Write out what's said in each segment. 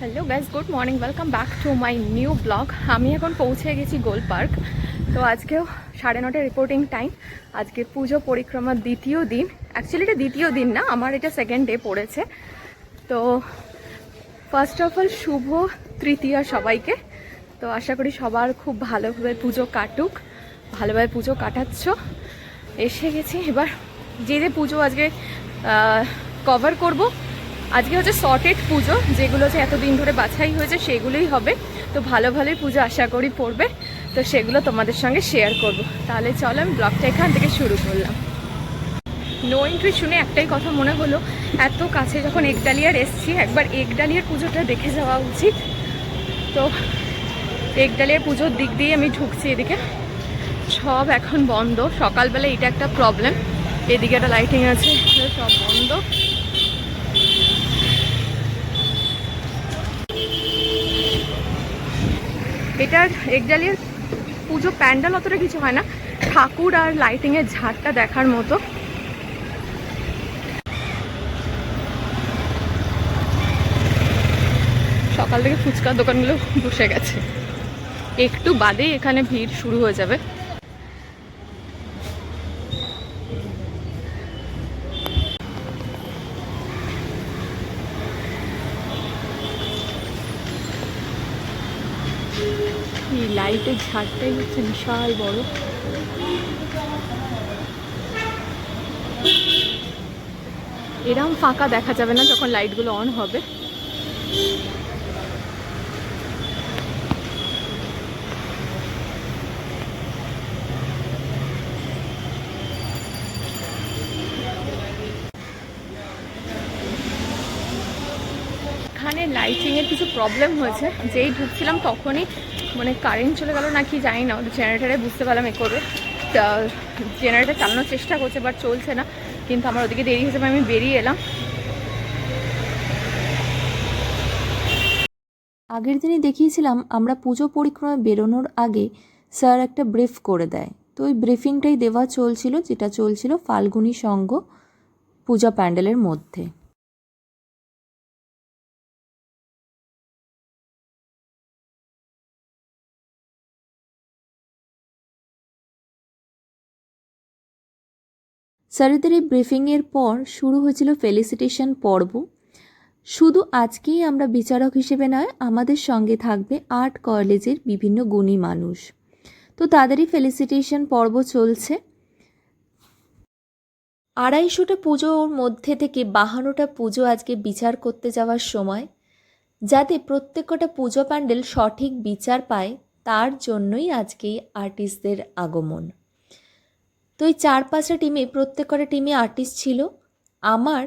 Hello guys good morning welcome back to my new blog আমি এখন পৌঁছে গেছি গোল পার্ক। তো আজকেও সাড়ে নটা রিপোর্টিং টাইম আজকে পুজো পরিক্রমার দ্বিতীয় দিন। অ্যাকচুয়ালি এটা দ্বিতীয় দিন না, আমার এটা সেকেন্ড ডে পড়েছে। তো ফার্স্ট অফ অল শুভ তৃতীয়া সবাইকে। তো আশা করি সবার খুব ভালোভাবে পুজো কাটুক। ভালোভাবে পুজো কাটাচ্ছ। এসে গেছি এবার যে যে পুজো আজকে কভার করব। আজকে হচ্ছে সর্টেড পুজো, যেগুলো যে এতদিন ধরে বাছাই হয়েছে, সেগুলোই হবে। তো ভালো ভালোই পুজো আশা করি পড়বে। তো সেগুলো তোমাদের সঙ্গে শেয়ার করব। তাহলে চলো, আমি ব্লগটা এখান থেকে শুরু করলাম। নো এন্ট্রি শুনে একটাই কথা মনে হলো, এত কাছে যখন একডালিয়ার এসছি, একবার একডালিয়ার পুজোটা দেখে যাওয়া উচিত। তো একডালিয়ার পুজোর দিক দিয়ে আমি ঢুকছি এদিকে। সব এখন বন্ধ, সকালবেলা এটা একটা প্রবলেম এদিকে একটা লাইটিং আছে। সব বন্ধ। এটার একডালিয়ার পুজো প্যান্ডেল অতটা কিছু হয় না। ঠাকুর আর লাইটিংয়ের ঝাড়টা দেখার মতো। সকাল থেকে ফুচকার দোকানগুলো বসে গেছে। একটু বাদেই এখানে ভিড় শুরু হয়ে যাবে এই লাইটের ঝাড়টাই হচ্ছে বিশাল বড়। এরম ফাঁকা দেখা যাবে না যখন লাইটগুলো অন হবে এখানে লাইটিংয়ের কিছু প্রবলেম হয়েছে। যেই ঢুকছিলাম তখনই মানে কারেন্ট চলে গেল নাকি জানি না জেনারেটারে বুঝতে পারলাম এ করবে। জেনারেটার চালানোর চেষ্টা করছে বাট চলছে না। কিন্তু আমার ওদিকে দেরি হিসেবে আমি বেরিয়ে এলাম। আগের দিনই দেখিয়েছিলাম, আমরা পুজো পরিক্রমায় বেরোনোর আগে স্যার একটা ব্রিফ করে দেয়। তো ওই ব্রিফিংটাই দেওয়া চলছিল, যেটা চলছিল ফাল্গুনি সংঘ পূজা প্যান্ডেলের মধ্যে। স্যারেদের এই ব্রিফিংয়ের পর শুরু হয়েছিল ফেলিসিটেশন পর্ব। শুধু আজকেই আমরা বিচারক হিসেবে নয়, আমাদের সঙ্গে থাকবে আর্ট কলেজের বিভিন্ন গুণী মানুষ। তো তাদেরই ফেলিসিটেশন পর্ব চলছে। আড়াইশোটা পুজোর মধ্যে থেকে বাহান্নটা পুজো আজকে বিচার করতে যাওয়ার সময়, যাতে প্রত্যেকটা পুজো প্যান্ডেল সঠিক বিচার পায়, তার জন্যই আজকে আর্টিস্টদের আগমন। তো এই চার পাঁচটা টিমে, প্রত্যেকটা টিমে আর্টিস্ট ছিল। আমার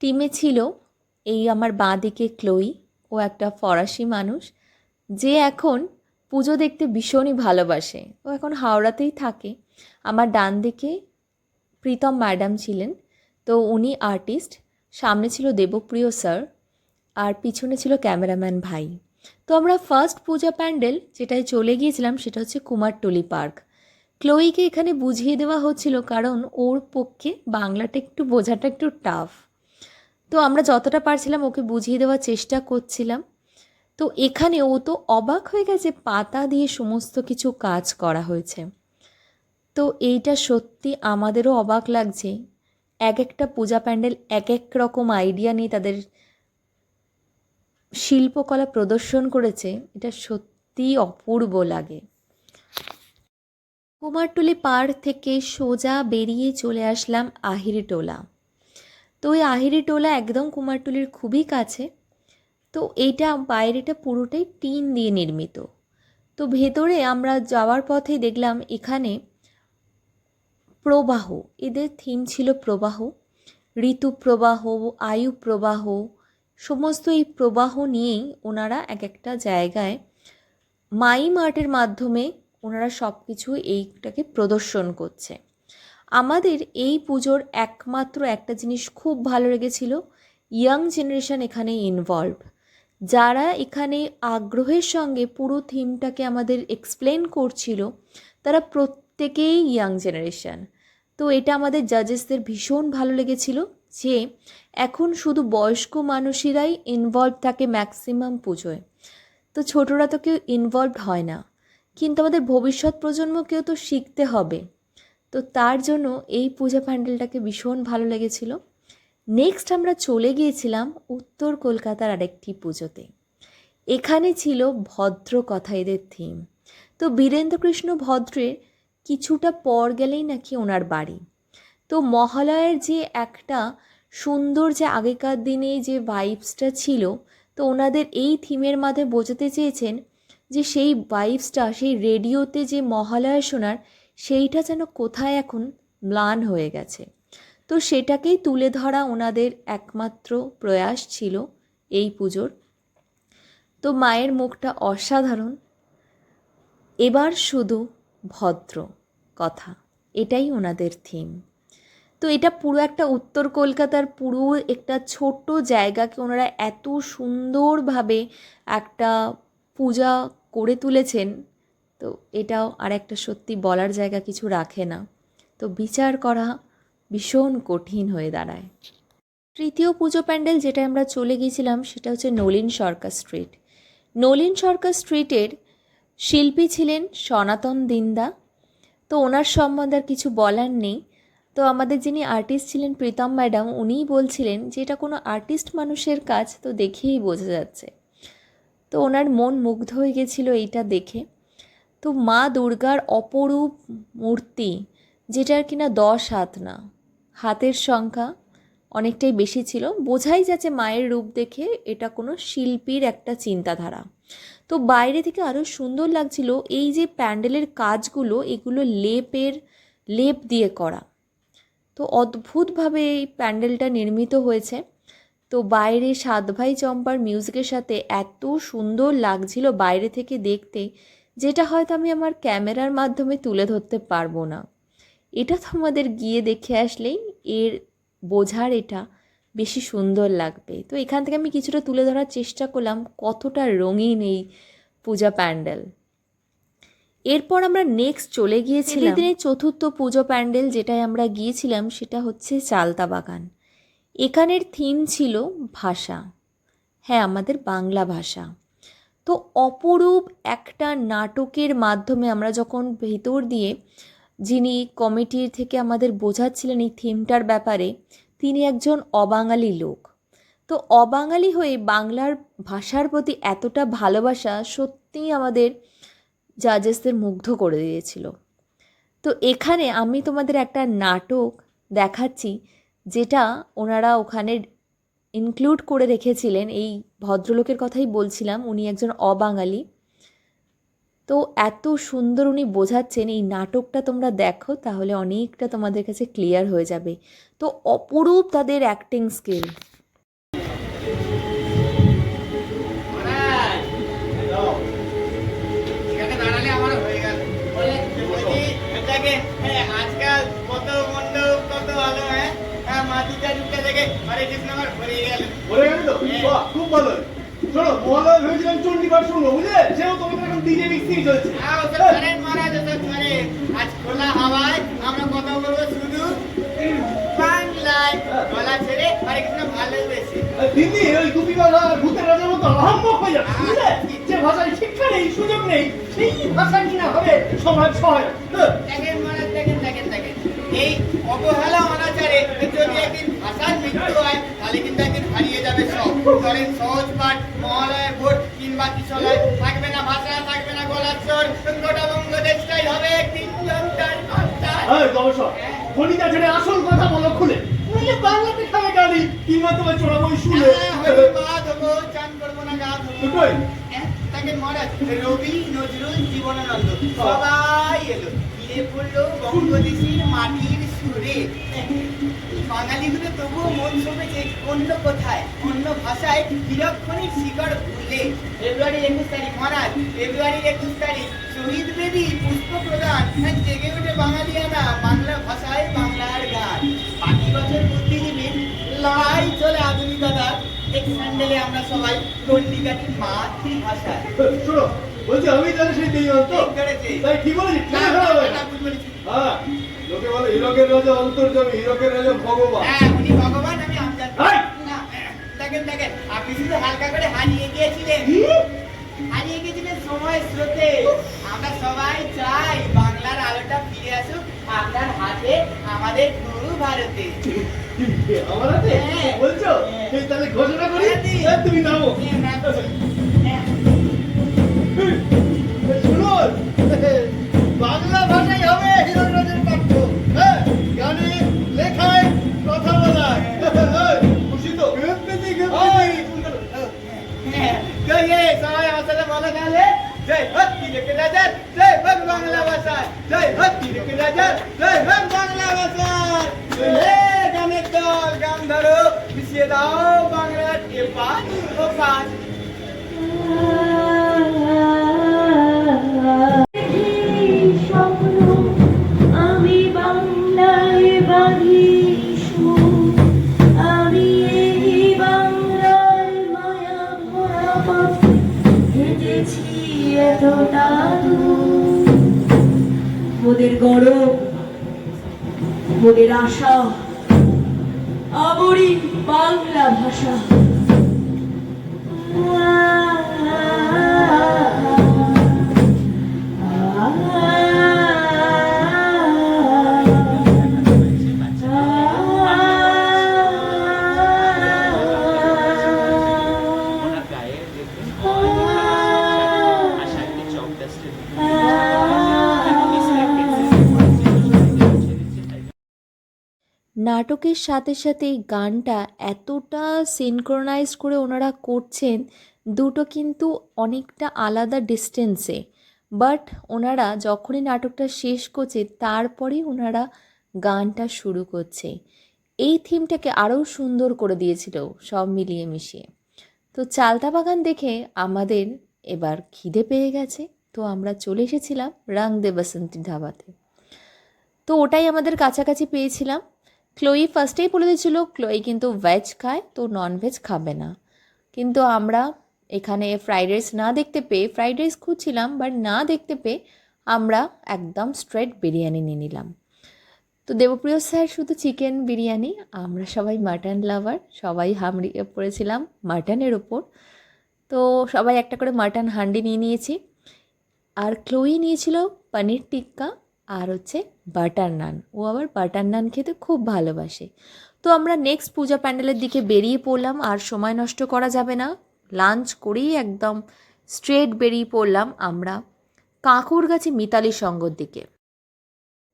টিমে ছিল এই আমার বাঁ দিকে ক্লোই ও একটা ফরাসি মানুষ, যে এখন পুজো দেখতে ভীষণই ভালোবাসে। ও এখন হাওড়াতেই থাকে। আমার ডান দিকে প্রীতম ম্যাডাম ছিলেন, তো উনি আর্টিস্ট সামনে ছিল দেবপ্রিয় স্যার আর পিছনে ছিল ক্যামেরাম্যান ভাই। তো আমরা ফার্স্ট পূজা প্যান্ডেল যেটায় চলে গিয়েছিলাম, সেটা হচ্ছে কুমারটুলি পার্ক। ক্লোইকে এখানে বুঝিয়ে দেওয়া হচ্ছিল কারণ ওর পক্ষে বাংলাটা একটু বোঝাটা একটু টাফ তো আমরা যতটা পারছিলাম ওকে বুঝিয়ে দেওয়ার চেষ্টা করছিলাম। তো এখানে ও তো অবাক হয়ে গেছে, পাতা দিয়ে সমস্ত কিছু কাজ করা হয়েছে। তো এইটা সত্যি আমাদেরও অবাক লাগছে। এক একটা পূজা প্যান্ডেল এক এক রকম আইডিয়া নিয়ে তাদের শিল্পকলা প্রদর্শন করেছে, এটা সত্যিই অপূর্ব লাগে। কুমারটুলি পাড় থেকে সোজা বেরিয়ে চলে আসলাম আহিরি টোলা। তো ওই আহিরি টোলা একদম কুমারটুলির খুবই কাছে। তো এইটা বাইরেটা পুরোটাই টিন দিয়ে নির্মিত। তো ভেতরে আমরা যাওয়ার পথে দেখলাম এখানে প্রবাহ, এদের থিম ছিল প্রবাহ, ঋতু প্রবাহ, আয়ু প্রবাহ, সমস্ত এই প্রবাহ নিয়েই ওনারা এক একটা জায়গায় মাইম আর্টের মাধ্যমে ওনারা সব কিছু এইটাকে প্রদর্শন করছে। আমাদের এই পুজোর একমাত্র একটা জিনিস খুব ভালো লেগেছিল ইয়াং জেনারেশান এখানে ইনভলভ যারা এখানে আগ্রহের সঙ্গে পুরো থিমটাকে আমাদের এক্সপ্লেন করছিল, তারা প্রত্যেকেই ইয়াং জেনারেশান তো এটা আমাদের জাজেসদের ভীষণ ভালো লেগেছিল যে এখন শুধু বয়স্ক মানুষেরাই ইনভলভ থাকে ম্যাক্সিমাম পুজোয়। তো ছোটরা তো কেউ ইনভলভ হয় না। কিন্তু আমাদের ভবিষ্যৎ প্রজন্মকেও তো শিখতে হবে। তো তার জন্য এই পূজা প্যান্ডেলটাকে ভীষণ ভালো লেগেছিল। নেক্সট আমরা চলে গিয়েছিলাম উত্তর কলকাতার আরেকটি পুজোতে। এখানে ছিল ভদ্র কথা এদের থিম তো বীরেন্দ্রকৃষ্ণ ভদ্রের কিছুটা পর গেলেই নাকি ওনার বাড়ি। তো মহালয়ার যে একটা সুন্দর যে আগেকার দিনে যে ভাইবসটা ছিল, তো ওনাদের এই থিমের মাধ্যমে বোঝাতে চেয়েছেন যে সেই ভাইবসটা সেই রেডিওতে যে মহালয়া শোনার, সেইটা যেন কোথায় এখন ম্লান হয়ে গেছে। তো সেটাকেই তুলে ধরা ওনাদের একমাত্র প্রয়াস ছিল এই পুজোর। তো মায়ের মুখটা অসাধারণ। এবার শুধু ভদ্র কথা, এটাই ওনাদের থিম তো এটা পুরো একটা উত্তর কলকাতার পুরো একটা ছোট্ট জায়গাকে ওনারা এত সুন্দরভাবে একটা পূজা করে তুলেছেন, তো এটাও আর একটা সত্যি বলার জায়গা কিছু রাখে না। তো বিচার করা ভীষণ কঠিন হয়ে দাঁড়ায়। তৃতীয় পুজো প্যান্ডেল যেটা আমরা চলে গিয়েছিলাম সেটা হচ্ছে নলিন সরকার স্ট্রিট। নলিন সরকার স্ট্রিটের শিল্পী ছিলেন সনাতন দিন্দা, তো ওনার সম্বন্ধে আর কিছু বলার নেই। তো আমাদের যিনি আর্টিস্ট ছিলেন প্রীতম ম্যাডাম, উনিই বলছিলেন যে এটা কোনো আর্টিস্ট মানুষের কাজ, তো দেখেই বোঝা যাচ্ছে। তো ওনার মন মুগ্ধ হয়ে গেছিল এইটা দেখে। তো মা দুর্গার অপরূপ মূর্তি, যেটার কিনা দশ হাত না, হাতের সংখ্যা অনেকটাই বেশি ছিল। বোঝাই যাচ্ছে মায়ের রূপ দেখে এটা কোনো শিল্পীর একটা চিন্তাধারা। তো বাইরে থেকে আরও সুন্দর লাগছিল এই যে প্যান্ডেলের কাজগুলো, এগুলো লেপের, লেপ দিয়ে করা। তো অদ্ভুতভাবে এই প্যান্ডেলটা নির্মিত হয়েছে। তো বাইরে সাত ভাই চম্পার মিউজিকের সাথে এত সুন্দর লাগছিল বাইরে থেকে দেখতে যেটা হয়তো আমি আমার ক্যামেরার মাধ্যমে তুলে ধরতে পারব না। এটা তো আমাদের গিয়ে দেখে আসলেই এর বোঝার এটা বেশি সুন্দর লাগবে। তো এখান থেকে আমি কিছুটা তুলে ধরার চেষ্টা করলাম, কতটা রঙিন এই পূজা প্যান্ডেল। এরপর আমরা নেক্সট চলে গিয়েছিলাম। দিনের চতুর্থ পুজো প্যান্ডেল যেটায় আমরা গিয়েছিলাম, সেটা হচ্ছে চালতা বাগান। এখানের থিম ছিল ভাষা। হ্যাঁ আমাদের বাংলা ভাষা। তো অপরূপ একটা নাটকের মাধ্যমে আমরা যখন ভেতর দিয়ে যিনি কমিটির থেকে আমাদের বোঝাচ্ছিলেন এই থিমটার ব্যাপারে, তিনি একজন অবাঙালি লোক। তো অবাঙালি হয়ে বাংলার ভাষার প্রতি এতটা ভালোবাসা সত্যিই আমাদের জাজেসদের মুগ্ধ করে দিয়েছিল। তো এখানে আমি তোমাদের একটা নাটক দেখাচ্ছি যেটা ওনারা ওখানে ইনক্লুড করে রেখেছিলেন, এই ভদ্রলোকের কথাই বলছিলাম, উনি একজন অবাঙালি। তো এত সুন্দর উনি বোঝাচ্ছেন, এই নাটকটা তোমরা দেখো, তাহলে অনেকটা তোমাদের কাছে ক্লিয়ার হয়ে যাবে। তো অপরূপ তাদের অ্যাক্টিং স্কিল বলে গেল তো? বাহ, খুব ভালো। শোনো মহালয়া ভেবেছিলাম চণ্ডীপাঠ শুনব বুঝলে? সেও তোমাদের এখন ডিজে মিক্সিং চলছে। হ্যাঁ, ওসব ছাড়েন মহারাজ, ওসব ছাড়েন। আজ খোলা হাওয়ায় আমরা কথা বলব শুধু বাংলায়। গলা ছেড়ে হরে কৃষ্ণ ভালোবেসে। দিদি ওই টুপি বাঁধা ভূতের রাজার মতো আহম্মক হয়ে যাচ্ছে বুঝলে? যে ভাষায় শিক্ষা নেই সুযোগ নেই সেই ভাষা কিনা হবে সমাজ সহায়। হ্যাঁ, দেখেন মহারাজ দেখেন দেখেন দেখেন। এই অবহেলা অনাচারে যদি একদিন ভাষার মৃত্যু হয় তাহলে কিন্তু একদিন হারিয়ে যাবে সব। ধরেন সহজ পাঠ মহালয়ের ভোট কিংবা কিশলয় থাকবে না ভাষা থাকবে না গলার স্বর গোটা বঙ্গদেশটাই হবে একদিন জনতার সন্তান। এই গবেষক ফণিতা ছেড়ে আসল কথা বলো খুলে। নইলে বাংলাতে খাবে গালি কিংবা তোমার চোরা বই শুনে হ্যাঁ, হয়তো পা ধোবো, চান করব না, গা ধোবো। দুটোই হ্যাঁ, মহারাজ, রবি নজরুল জীবনানন্দ। সবাই এলো। ফিরে পড়ল বঙ্গদেশীর মাটির বাঙালিগুলো তবুও মন সমেছে অন্য কোথায় অন্য ভাষায় বিরক্ষণিক শিকড় ভুলে। ফেব্রুয়ারি একুশ তারিখ মহারাজ ফেব্রুয়ারির একুশ তারিখ শহীদ বেদী পুষ্প প্রদান হ্যাঁ, জেগে ওঠে বাঙালিয়ানা বাংলা ভাষায় বাংলার গান। বাকি বছর বুদ্ধিজীবীর লড়াই চলে আধুনিকতার এক স্যান্ডেলে আমরা সবাই গন্ডি মাতৃভাষায়। শোনো বলছি আমি তাহলে সেই দেইমান তো তাই কি বলেছি না, ঠেলে ফেলা হবে। না, বুঝ বলেছি। হ্যাঁ। লোকে বলে হীরকের রাজা অন্তর্জমি হীরকের রাজা ভগবান। হ্যাঁ উনি ভগবান দেখেন দেখেন আপনি শুধু হালকা করে হারিয়ে গিয়েছিলেন। হারিয়ে গেছিলেন সময় স্রোতে। আমরা সবাই চাই বাংলার আলোটা ফিরে আসুক আপনার হাতে আমাদের গুরু ভারতে। আমার হাতে? হ্যাঁ। বলছো? হ্যাঁ। তাহলে ঘোষণা করি? তুমি নামো। হোক জয় হোক বাংলা ভাষা হে গানের দল গান ধরো, মিশিয়ে দাও বাংলার এ পাঠ ও পাঠ মোদের মনের আশা আমরি বাংলা ভাষা। নাটকের সাথে সাথে এই গানটা এতটা সিনক্রোনাইজ করে ওনারা করছেন, দুটো কিন্তু অনেকটা আলাদা ডিস্টেন্সে বাট ওনারা যখনই নাটকটা শেষ করছে, তারপরেই ওনারা গানটা শুরু করছে। এই থিমটাকে আরও সুন্দর করে দিয়েছিল সব মিলিয়ে মিশিয়ে। তো চালতা বাগান দেখে আমাদের এবার খিদে পেয়ে গেছে, তো আমরা চলে এসেছিলাম রাং দে বসন্তী ধাবাতে। তো ওটাই আমাদের কাছাকাছি পেয়েছিলাম। ক্লোই ফার্স্টেই বলে দিয়েছিল ক্লোই কিন্তু ভেজ খায়, তো নন ভেজ খাবে না। কিন্তু আমরা এখানে ফ্রাইড রাইস না দেখতে পেয়ে ফ্রাইড রাইস খুঁজছিলাম বাট না দেখতে পেয়ে আমরা একদম স্ট্রেট বিরিয়ানি নিয়ে নিলাম। তো দেবপ্রিয় স্যার, শুধু চিকেন বিরিয়ানি, আমরা সবাই মাটন লাভার সবাই হামড়িয়ে পড়েছিলাম মাটনের ওপর। তো সবাই একটা করে মাটন হান্ডি নিয়ে নিয়েছি। আর ক্লোই নিয়েছিল পনির টিক্কা, আর হচ্ছে বাটার নান। ও আবার বাটার নান খেতে খুব ভালোবাসে। তো আমরা নেক্সট পূজা প্যান্ডেলের দিকে বেরিয়ে পড়লাম। আর সময় নষ্ট করা যাবে না। লাঞ্চ করেই একদম স্ট্রেট বেরিয়ে পড়লাম আমরা কাকুর গাছে মিতালি সঙ্গর দিকে।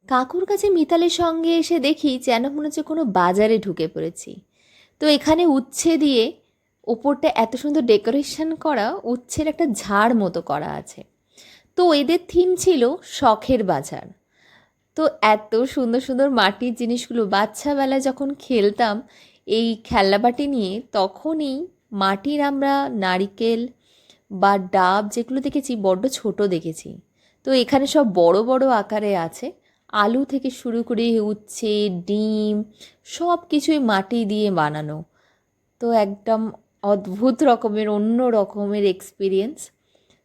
কাকুর কাছে মিতালির সঙ্গে এসে দেখি যেন মনে হচ্ছে কোনো বাজারে ঢুকে পড়েছি। তো এখানে উচ্ছে দিয়ে ওপরটা এত সুন্দর ডেকোরেশন করা, উচ্ছের একটা ঝাড় মতো করা আছে। তো এদের থিম ছিল শখের বাজার। তো এত সুন্দর সুন্দর মাটির জিনিসগুলো বাচ্চাবেলায় যখন খেলতাম, এই খেলনাবাটি নিয়ে তখনই মাটির আমরা নারিকেল বা ডাব যেগুলো দেখেছি, বড্ড ছোট দেখেছি। তো এখানে সব বড় বড় আকারে আছে। আলু থেকে শুরু করে উচ্ছে, ডিম সব কিছুই মাটি দিয়ে বানানো। তো একদম অদ্ভুত রকমের, অন্য রকমের এক্সপিরিয়েন্স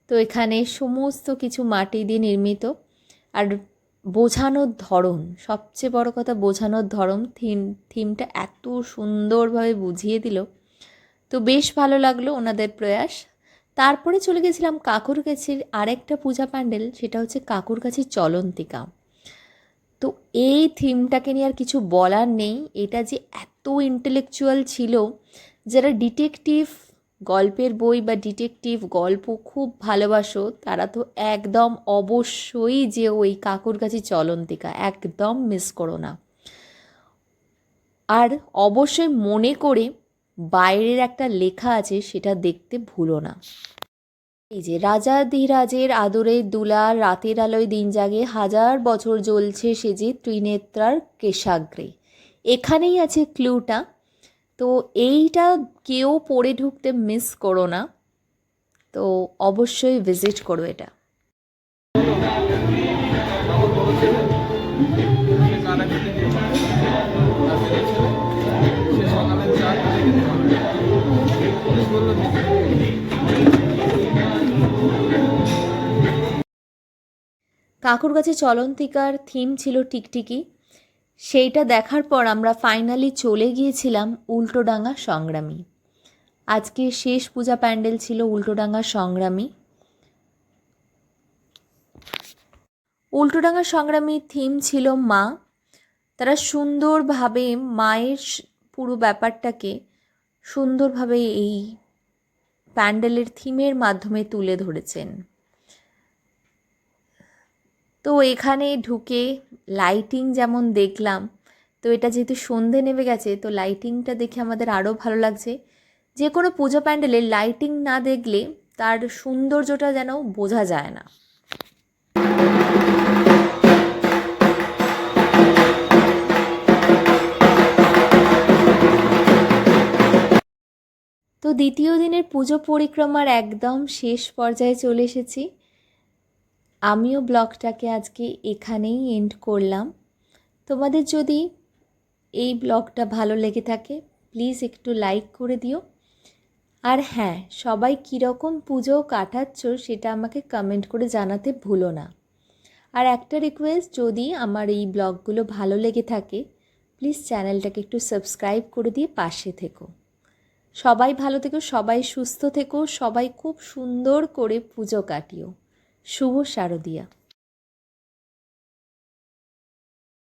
তো এখানে সমস্ত কিছু মাটি দিয়ে নির্মিত। আর বোঝানোর ধরন, সবচেয়ে বড় কথা বোঝানোর ধরন, থিম, থিমটা এত সুন্দরভাবে বুঝিয়ে দিল। তো বেশ ভালো লাগল ওনাদের প্রয়াস। তারপরে চলে গেছিলাম কাকুর কাছের আরেকটা পূজা প্যান্ডেল, সেটা হচ্ছে কাকুর কাছে চলন্তিকা। তো এই থিমটাকে নিয়ে আর কিছু বলার নেই। এটা যে এত ইন্টেলেকচুয়াল ছিল, যারা ডিটেকটিভ গল্পের বই বা ডিটেকটিভ গল্প খুব ভালোবাসো, তারা তো একদম অবশ্যই যে ওই কাকুর কাছে চলন্তিকা, একদম মিস করো না। আর অবশ্যই মনে করে বাইরের একটা লেখা আছে, সেটা দেখতে ভুলো না। এই যে রাজা ধীরাজের আদরে দুলার রাতের আলোয় দিন জাগে, হাজার বছর জ্বলছে সেজে ত্রিনেত্রার কেশাগ্রে। এখানেই আছে ক্লুটা তো এইটা কেউ পড়ে ঢুকতে মিস করো না। তো অবশ্যই ভিজিট করো এটা। কাকুর কাছে চলন্তিকার থিম ছিল টিকটিকি। সেইটা দেখার পর আমরা ফাইনালি চলে গিয়েছিলাম উল্টোডাঙ্গা সংগ্রামী। আজকে শেষ পূজা প্যান্ডেল ছিল উল্টোডাঙ্গা সংগ্রামী। উল্টোডাঙ্গা সংগ্রামীর থিম ছিল মা। তারা সুন্দরভাবে মায়ের পুরো ব্যাপারটাকে সুন্দরভাবে এই প্যান্ডেলের থিমের মাধ্যমে তুলে ধরেছেন। তো এখানে ঢুকে লাইটিং যেমন দেখলাম, তো এটা যেহেতু সন্ধে নেমে গেছে, তো লাইটিংটা দেখে আমাদের আরও ভালো লাগছে। যে কোনো পুজো প্যান্ডেলে লাইটিং না দেখলে তার সৌন্দর্যটা যেন বোঝা যায় না। তো দ্বিতীয় দিনের পুজো পরিক্রমার একদম শেষ পর্যায়ে চলে এসেছি। আমিও ব্লগটাকে আজকে এখানেই এন্ড করলাম। তোমাদের যদি এই ব্লগটা ভালো লেগে থাকে প্লিজ একটু লাইক করে দিও। আর হ্যাঁ সবাই কীরকম পুজো কাটাচ্ছ সেটা আমাকে কমেন্ট করে জানাতে ভুলো না। আর একটা রিকোয়েস্ট যদি আমার এই ব্লগগুলো ভালো লেগে থাকে প্লিজ চ্যানেলটাকে একটু সাবস্ক্রাইব করে দিয়ে পাশে থেকো। সবাই ভালো থেকো, সবাই সুস্থ থেকো, সবাই খুব সুন্দর করে পুজো কাটিও। শুভ শারদিয়া।